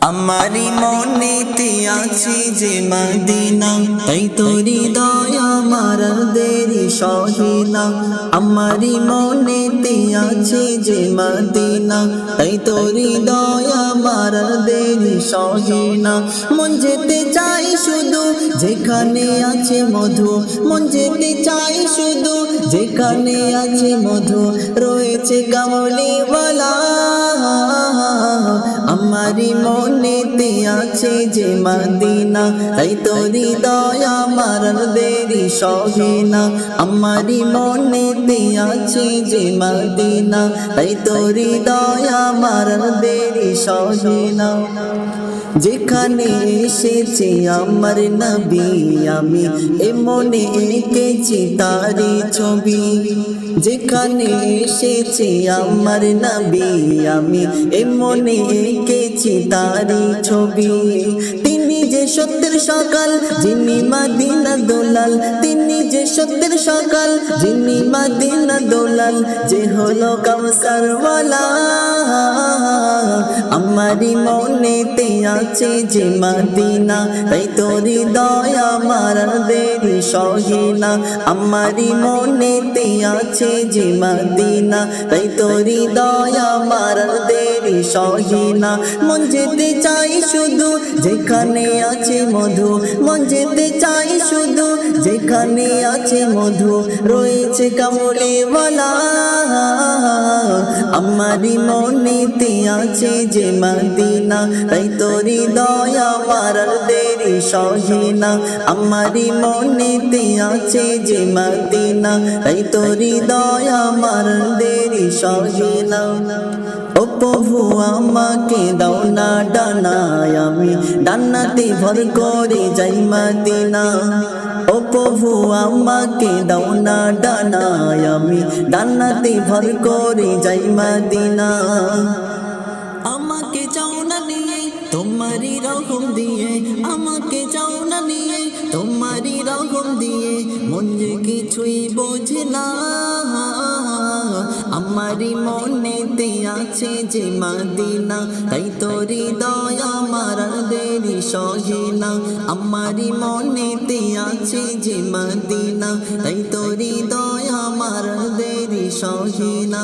আমারি মনেতে আছে যে মদিনা, তাই তোরি দয়া আমার দেরি সহিনা আমারি মনেতে আছে যে মদিনা, তাই তোরি দয়া আমার দেরি সহিনা মন যেতে চাই শুধু যেখানে আছে মধু, মন যেতে চাই শুধু যেখানে আছে মধু, রয়েছে কামলিওয়ালা আমারি মনেতে আছে যে মদিনা, তাই তোরি দয়া মারার দেরি সহিনা আমারি মনেতে আছে যে মদিনা, তাই তোরি দয়া মারার দেরি সহিনা যেখানে এসেছে আমার নবী, আমি এমনে এঁকেছি তারি ছবি। যেখানে এসেছে আমার নবী, আমি এমনে এঁকেছি তারি ছবি। যে সত্যের সকাল, যিনি মাদিনা দোলাল, তিনি যে সত্যের সকাল, যিনি মাদিনা দোলাল, যে হলো কামসারওয়ালা আমারি মনেতে আছে যে মাদিনা, তাই তোরি দয়া মারার দেরি সহিনা। আমারি মনেতে আছে যে মাদিনা, তাই তোরি দয়া মারার দেরি সহিনা। মন যেতে চাই শুধু যেখানে আছে মধু। মন যেতে চাই শুধু যেখানে আছে মধু। রয়েছে কামড়েওয়ালা আমারি মনেতে আছে যে মদিনা। তাই তোরি দয়া মারার দেরি সহিনা। আমারি মনেতে আছে যে মদিনা। তাই তোরি দয়া মারার দেরি সহিনা। ও প্রভু, আমাকে দাও না ডানায় আমি। ডান্নাতে ভর করে যাই মদিনা। ও প্রভু, আমাকে দাও না ডানায় আমি। ডান্নাতে ভর করে যাই মদিনা। আমাকে চাও না নিয়ে, তোমারই রকম দিয়ে। আমাকে চাও না নিয়ে, তোমারই রকম দিয়ে। মন কিছুই বোঝে না। আমারি মনেতে আছে যে মাদিনা, তাই তোরি দয়া আমার দেরি সহে না আমারি মনেতে আছে যে মাদিনা, তাই তোরি দয়া আমার দেরি সহিনা।